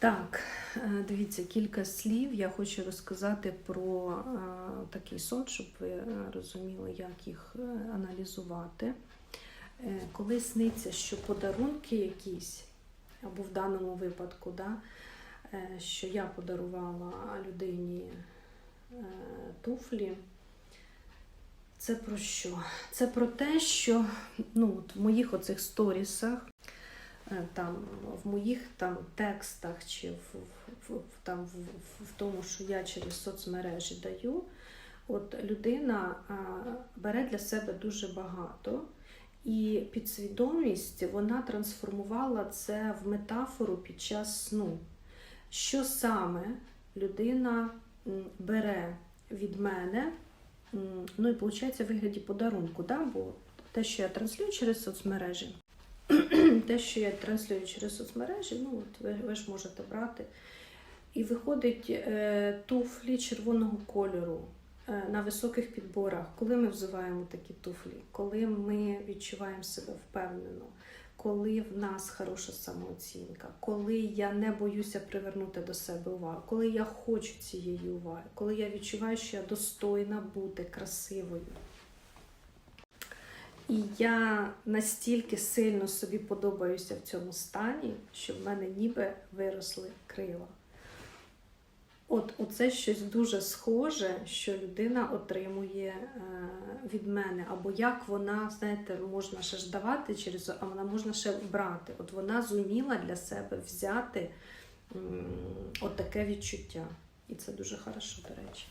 Так, е, дивіться, кілька слів. Я хочу розказати про е, такий сон, щоб ви е, розуміли, як їх аналізувати. Коли сниться, що подарунки якісь, або в даному випадку, да, що я подарувала людині туфлі. Це про що? Це про те, що ну, от в моїх оцих сторісах там в моїх там текстах чи в, в, там, в, в тому, що я через соцмережі даю, от людина а, бере для себе дуже багато, і підсвідомість вона трансформувала це в метафору під час сну. Що саме людина бере від мене, ну і виходить в вигляді подарунку, да? бо те, що я транслюю через соцмережі, те, що я транслюю через соцмережі, ну от ви, ви ж можете брати. І виходить е, туфлі червоного кольору е, на високих підборах. Коли ми взуваємо такі туфлі, коли ми відчуваємо себе впевнено, коли в нас хороша самооцінка, коли я не боюся привернути до себе увагу, коли я хочу цієї уваги, коли я відчуваю, що я достойна бути красивою. І я настільки сильно собі подобаюся в цьому стані, що в мене ніби виросли крила. От оце щось дуже схоже, що людина отримує е, від мене, або як вона, знаєте, можна ще ж давати через, а вона можна ще брати. От вона зуміла для себе взяти м, от таке відчуття. І це дуже хорошо, до речі.